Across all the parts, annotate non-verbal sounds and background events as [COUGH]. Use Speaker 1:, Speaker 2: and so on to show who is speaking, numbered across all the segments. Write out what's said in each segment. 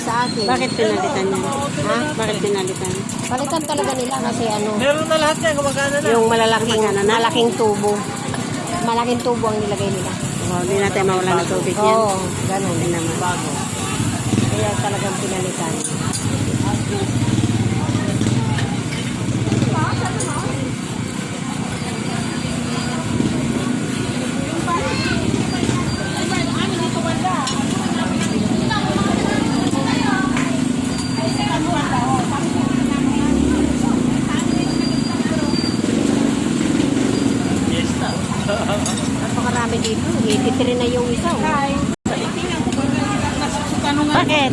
Speaker 1: sa akin.
Speaker 2: Bakit pinalitan niya?
Speaker 1: Ha?
Speaker 2: Bakit pinalitan?
Speaker 1: Palitan talaga nila kasi ano,
Speaker 3: Meron na lahat yan, gumagana na.
Speaker 1: yung malalaking,
Speaker 2: Ano na?
Speaker 1: malaking tubo. Malaking tubo ang nilagay nila.
Speaker 2: Oh, hindi natin mawala ng tubig yan.
Speaker 1: Oo, ganun.
Speaker 2: Hindi naman.
Speaker 3: Bago.
Speaker 1: Kaya talagang pinalitan.
Speaker 3: Yes na.
Speaker 1: Napakarami dito. 83 na yung isa. Oh.
Speaker 2: Bakit?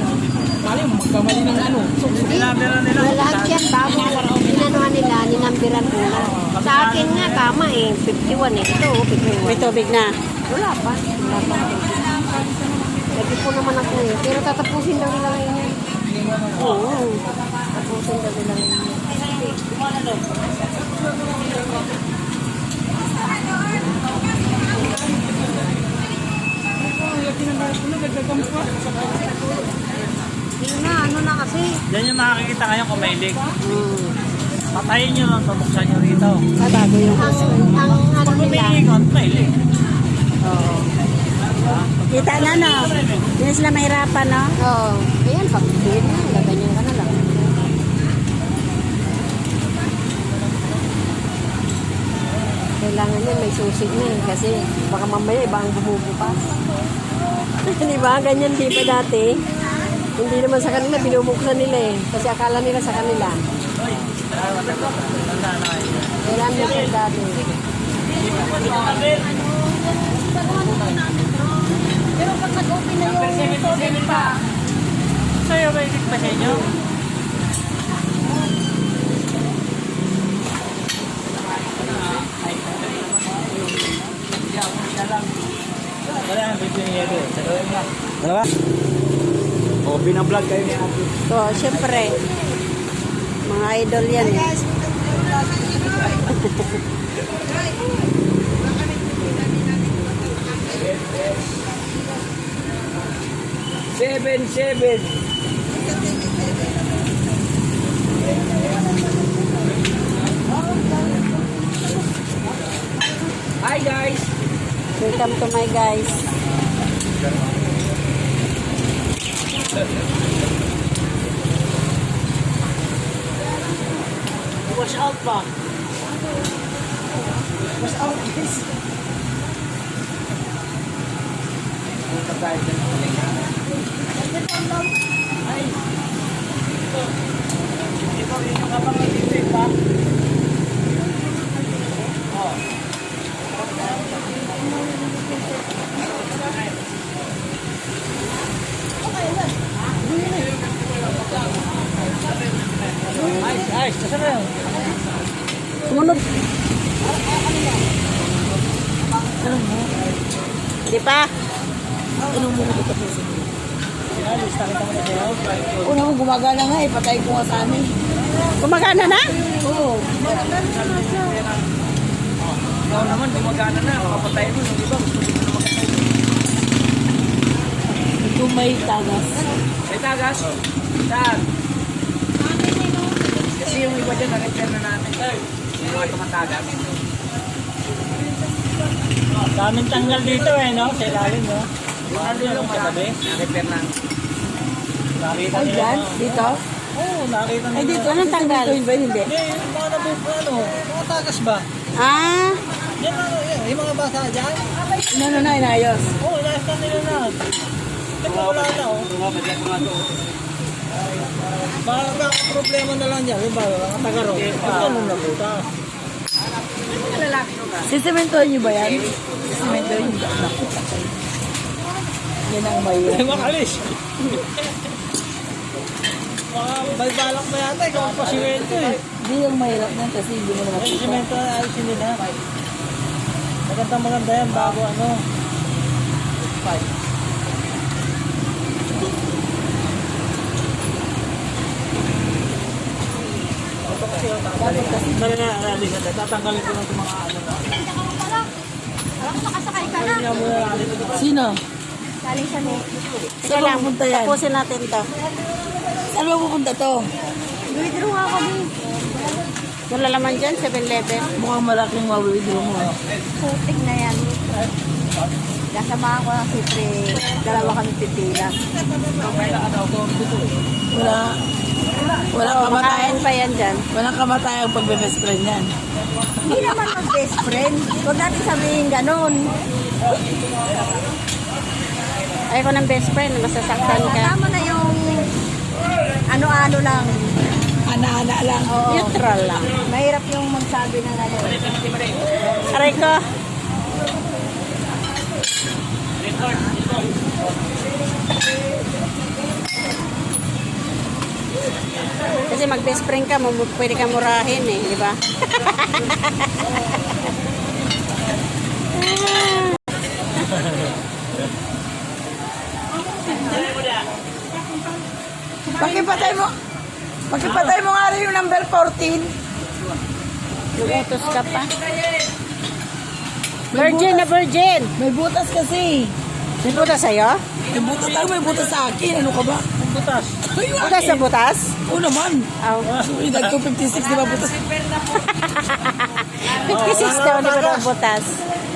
Speaker 1: Na lahat yan, bago inanuhan nila, ninambiran muna. Sa akin nga, tama eh. 51 eh. Ito, oh, 51.
Speaker 2: May tubig na.
Speaker 1: Wala pa. Wala pa. Lagi po naman ako eh. Pero tatapusin daw nila ngayon. Oo. Tatapusin daw nila ngayon. Yun na, ano na kasi.
Speaker 3: Yan yung makikita kayo kung may leak.
Speaker 1: Hmm.
Speaker 3: Patayin nyo lang, pabuksan nyo rito.
Speaker 2: Ah, bago yung
Speaker 1: Ang, ang ano
Speaker 3: Pag
Speaker 1: nila.
Speaker 3: umiikot, may leak.
Speaker 1: Oo.
Speaker 2: Kita na, no? Hindi sila mahirapan, no?
Speaker 1: Oo. Ayan, pag bigyan na, gaganyan ka na lang. Kailangan yan, may susig na eh, kasi baka mamaya iba ang bumubukas. [LAUGHS] Di ba? Ganyan di ba dati? Hindi naman sa kanila, binubuksan nila eh. Kasi akala nila sa kanila.
Speaker 3: Tanda na kayo.
Speaker 1: Kailangan nila dati.
Speaker 4: Pero pag nag-open na yung tubig pa,
Speaker 3: Sa'yo, may leak pa sa inyo? Wala ang video niya doon. Dalawin lang. Binablog kayo ni Ate.
Speaker 2: So, syempre, mga idol yan, eh.
Speaker 3: Seven, seven. Hi guys!
Speaker 2: Welcome to my guys.
Speaker 3: Wash out pa. Wash out guys. Ay. Ito. Ito, yun yung kapang nagtitip pa. Oh. Ayos, ayos. Saan na yun?
Speaker 2: Sumunod. Di pa?
Speaker 3: Takita mo na sa'yo.
Speaker 4: una mo gumagana nga eh, patay ko nga sa amin.
Speaker 2: Gumagana na?
Speaker 4: Oo.
Speaker 3: Ikaw naman, gumagana na. Kapatay mo, yung iba. gusto mo na magkatay.
Speaker 4: Ito may tagas.
Speaker 3: May tagas? Saan? Dyan, na-repair na natin. Yung mga tumatagas. Daming tanggal dito eh, no? Sa ilalim, no? Yung ano yung magabi, na-repair na. Nakita
Speaker 4: Ay,
Speaker 3: nila,
Speaker 4: dyan? Dito?
Speaker 3: Oo, nakita nila.
Speaker 4: Ay, dito.
Speaker 2: Anong tanggal?
Speaker 4: Dito ba? Hindi.
Speaker 3: Hindi, yung mga nabubo, ano, mga tagas ba?
Speaker 2: Ah,
Speaker 3: Yan, ano, yan, yung mga basa dyan.
Speaker 4: Inano na, inayos.
Speaker 3: Oo, oh, inayos na nila na. Ito wala na, oh. Baka problema na lang dyan. Diba, mga taga-ro. Ano na po ta?
Speaker 4: Sisementohan niyo ba yan? Sisementohan niyo ba? Naku, patay. Yan ang
Speaker 3: Ay,
Speaker 4: mahirap.
Speaker 3: makalis. May balak na yata, ikaw ang pasimento eh.
Speaker 4: Hindi yung mahirap na kasi hindi mo naman
Speaker 3: Ay,
Speaker 4: kita.
Speaker 3: simento na alisin nila. Maganda maganda yan bago ano. Five. Dali na, dali na. Tatanggalin ko lang mga ano na. Dali nga muna natin ito.
Speaker 4: Sino?
Speaker 2: Galing sa net.
Speaker 4: Saan ba pupunta yan?
Speaker 2: Tapusin natin to.
Speaker 4: Saan ba pupunta to?
Speaker 2: Withdraw nga kami. Wala laman dyan, 7-Eleven.
Speaker 4: Mukhang malaking mawawithdraw mo.
Speaker 2: Putik na yan. Kasamahan ko ng siyempre, dalawa kami pipila.
Speaker 4: Wala. Walang kamatayan.
Speaker 2: Kumakain pa yan dyan.
Speaker 4: Walang kamatayan pag may best friend yan.
Speaker 2: Hindi naman mag best friend. Huwag natin sabihin ganun. Ayoko ng best friend, masasaktan ka. Tama na yung ano-ano lang.
Speaker 4: Ana-ana lang.
Speaker 2: Neutral lang. Mahirap yung magsabi ng ano. Aray ko. Kasi mag best friend ka, pwede ka murahin eh, di ba?
Speaker 4: Pakipatay mo. Pakipatay mo nga rin yung number 14.
Speaker 2: Lumutos ka pa. Virgin na virgin.
Speaker 4: May butas kasi.
Speaker 2: May butas sa'yo?
Speaker 4: May butas tayo, may butas sa akin. Ano ka ba?
Speaker 3: Butas.
Speaker 4: Ay,
Speaker 2: Butas sa butas?
Speaker 4: Oo naman.
Speaker 2: Aw.
Speaker 4: Edad ko 56, di ba butas? [LAUGHS]
Speaker 2: 56 daw, di ba butas?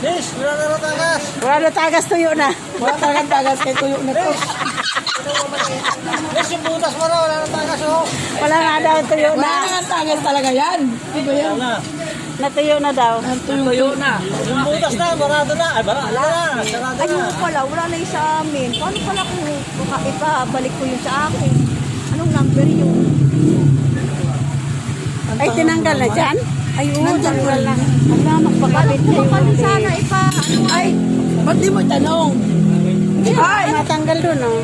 Speaker 3: Yes, wala na ratagas.
Speaker 2: Wala na tagas tuyo na.
Speaker 4: Wala talagang tagas kay tuyo na to.
Speaker 3: Yes, yung butas mo na, wala na tagas oh.
Speaker 2: Wala nga daw tuyo
Speaker 4: Wala
Speaker 2: na.
Speaker 4: tagas talaga yan. Di ba yan?
Speaker 3: Wala.
Speaker 2: Natuyo na daw.
Speaker 4: Ang tuyo na.
Speaker 3: Yung butas na, barado na. Ay, barado na. Sarado
Speaker 5: Ay,
Speaker 3: na.
Speaker 5: yung pala, wala na yung sa amin. Paano pala kung baka ipabalik ko yung sa akin? Anong number yun?
Speaker 2: Ay, tinanggal na dyan? Ay, oo, tanggal na.
Speaker 4: rin.
Speaker 2: Ala, magpakabit na hindi.
Speaker 5: sana ipa... Ano,
Speaker 4: Ay, ba't di mo tanong?
Speaker 2: Ay, matanggal doon, oh.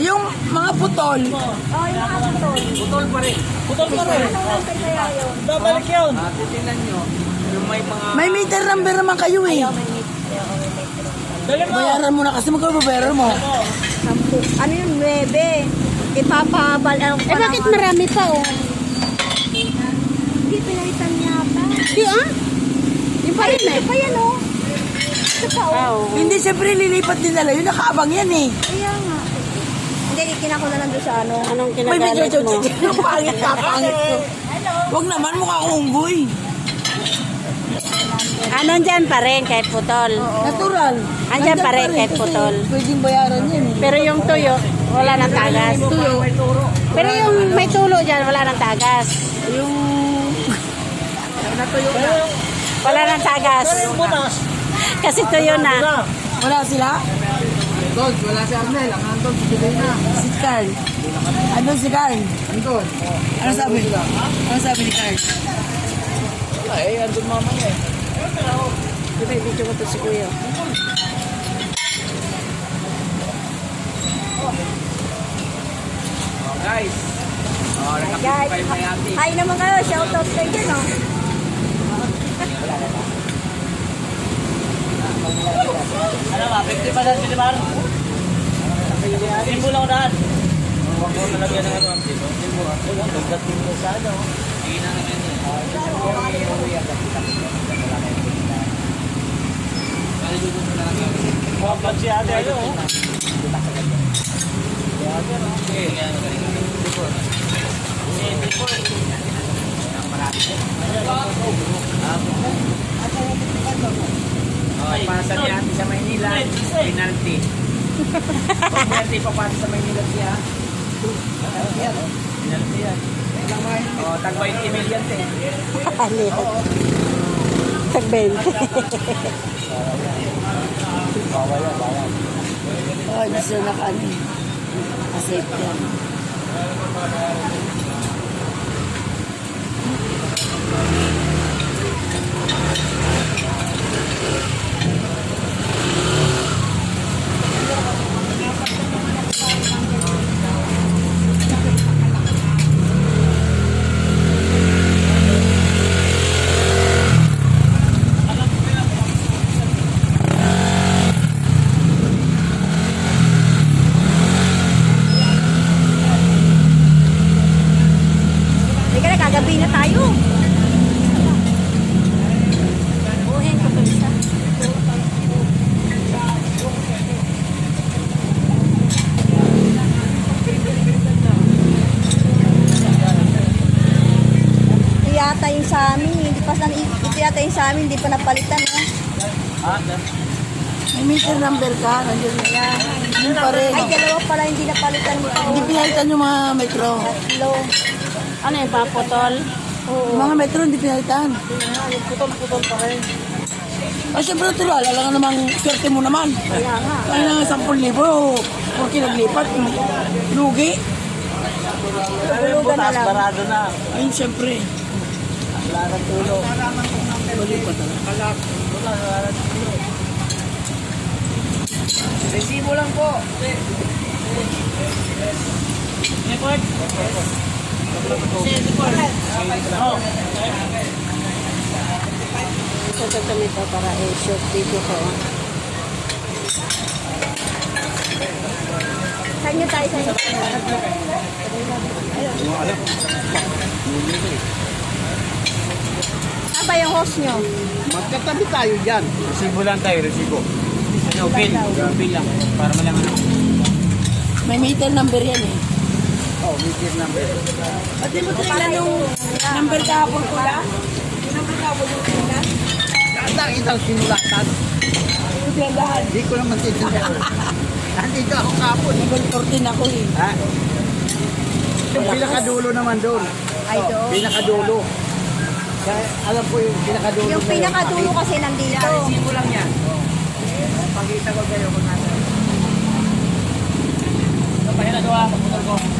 Speaker 4: Yung mga putol,
Speaker 5: oh, yung mga putol.
Speaker 3: Putol pa rin. Putol pa rin.
Speaker 5: Anong number kaya yun?
Speaker 3: Babalik yun.
Speaker 4: may meter number naman kayo eh.
Speaker 3: Dali mo.
Speaker 4: Bayaran mo na kasi magkano bayaran mo.
Speaker 5: Sampu. Ano yun? Nuebe. Ipapabal... Ano,
Speaker 2: Eh, bakit marami pa, oh?
Speaker 5: Hindi pinalitan yata.
Speaker 2: Di, ah? Yung pa rin, eh.
Speaker 5: Ito pa yan, oh. Ito pa, oh.
Speaker 2: Ah.
Speaker 4: Hindi, siyempre lilipat din nila yun. Nakaabang yan eh.
Speaker 5: Kaya nga. Hindi, kinako na lang doon sa ano.
Speaker 2: Anong
Speaker 4: May medyo
Speaker 2: kinagalit mo?
Speaker 4: Ang [LAUGHS] pangit ka, pangit ko. Huwag naman mukha akong unggoy.
Speaker 2: Anong dyan pa rin, kahit putol.
Speaker 4: Natural.
Speaker 2: Andyan pa rin kahit
Speaker 4: kasi
Speaker 2: putol.
Speaker 4: Pwedeng bayaran yan eh.
Speaker 2: Pero yung tuyo, wala nang tagas.
Speaker 4: Tuyo.
Speaker 2: Pero yung may tulo dyan, wala nang tagas.
Speaker 4: Yung... Natuyo
Speaker 3: yung,
Speaker 2: Wala nang tagas.
Speaker 3: pero yung butas.
Speaker 2: Kasi tuyo na.
Speaker 3: Na.
Speaker 4: Wala sila? Doon, wala si Arnel. Ang Anton, bibigay na. Si Carl. Andun si Carl. Andun. Ano sabi? Ano sabi ni Carl?
Speaker 3: Wala eh, andun mama niya eh.
Speaker 2: Di ba, video ko to si Kuya.
Speaker 3: Guys. Oh,
Speaker 5: Guys, hi naman kayo. Shout out kayo dyan, oh.
Speaker 3: Ano ba? 50 pa dati, di ba? Timbo lang daan. Huwag mo nalagyan ng ano. Timbo. Pagdating mo sa ano. Sige na naman yun. Huwag pa si ate ano. oh.
Speaker 6: Okay, para sa Ate sa Maynila, penalty. Penalty pa para sa Maynila siya. Penalty yan. Oh, tag 20 million te.
Speaker 2: Ano? Tag 20. [LAUGHS]
Speaker 4: Oh, Uwi na tayo. Buhin ko ito isa.
Speaker 5: Ito yung sa amin. Eh. Hindi pa, ito yata yung sa amin. Hindi pa napalitan. Eh.
Speaker 3: Ha?
Speaker 4: May meter number ka. Nandiyan na yan. Hindi pa rin.
Speaker 5: Ay, dalawa pala. Hindi napalitan mo.
Speaker 4: Hindi pinalitan yung mga metro.
Speaker 5: Tatlo.
Speaker 2: Ano yung paputol?
Speaker 5: Oo.
Speaker 4: Yung mga metro hindi pinalitan.
Speaker 3: putol-putol pa rin.
Speaker 4: Ah, syempre natural, alam nga namang swerte mo naman.
Speaker 5: Kaya nga.
Speaker 4: Kaya na 10,000, porque naglipat, lugi.
Speaker 5: Na
Speaker 3: Taas
Speaker 5: lang.
Speaker 3: barado na.
Speaker 4: Ayun, syempre.
Speaker 3: Wala nang tulog.
Speaker 6: Resibo lang po.
Speaker 3: Report. Oh.
Speaker 1: Ito kami to para i-shoot video ko.
Speaker 5: Saan nyo tayo? Saan nyo Saan ba yung host nyo?
Speaker 6: Magkatabi tayo dyan.
Speaker 3: Resibo lang tayo, resibo. Ano, bill. Bill lang. Para malaman ako.
Speaker 4: May meter number yan eh.
Speaker 6: Oh, meter number.
Speaker 4: At di mo tinignan yung number kahapon ko lang? Yung number kahapon yung tinignan?
Speaker 6: Ang isang sinulatan.
Speaker 4: Yung tindahan.
Speaker 6: Hindi ko naman titignan. [LAUGHS] Nandito ako kapon.
Speaker 4: Level 14 ako eh.
Speaker 6: Ha? Yung pinakadulo naman doon.
Speaker 5: Ay, doon.
Speaker 6: Pinakadulo. Kaya alam ko yung pinakadulo.
Speaker 5: Yung
Speaker 6: na
Speaker 5: pinakadulo kasi nandito.
Speaker 6: Resibo lang yan. Pagkita ko kayo kung nasa.
Speaker 3: Ano pa ginagawa? Pagputol ko.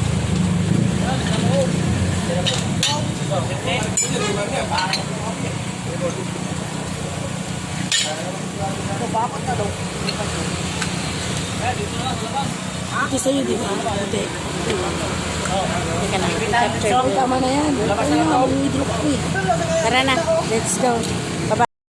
Speaker 4: Ito sa'yo, di ba? Hindi. Tama na yan. Ayun, withdraw ko eh.
Speaker 1: Tara na, let's go.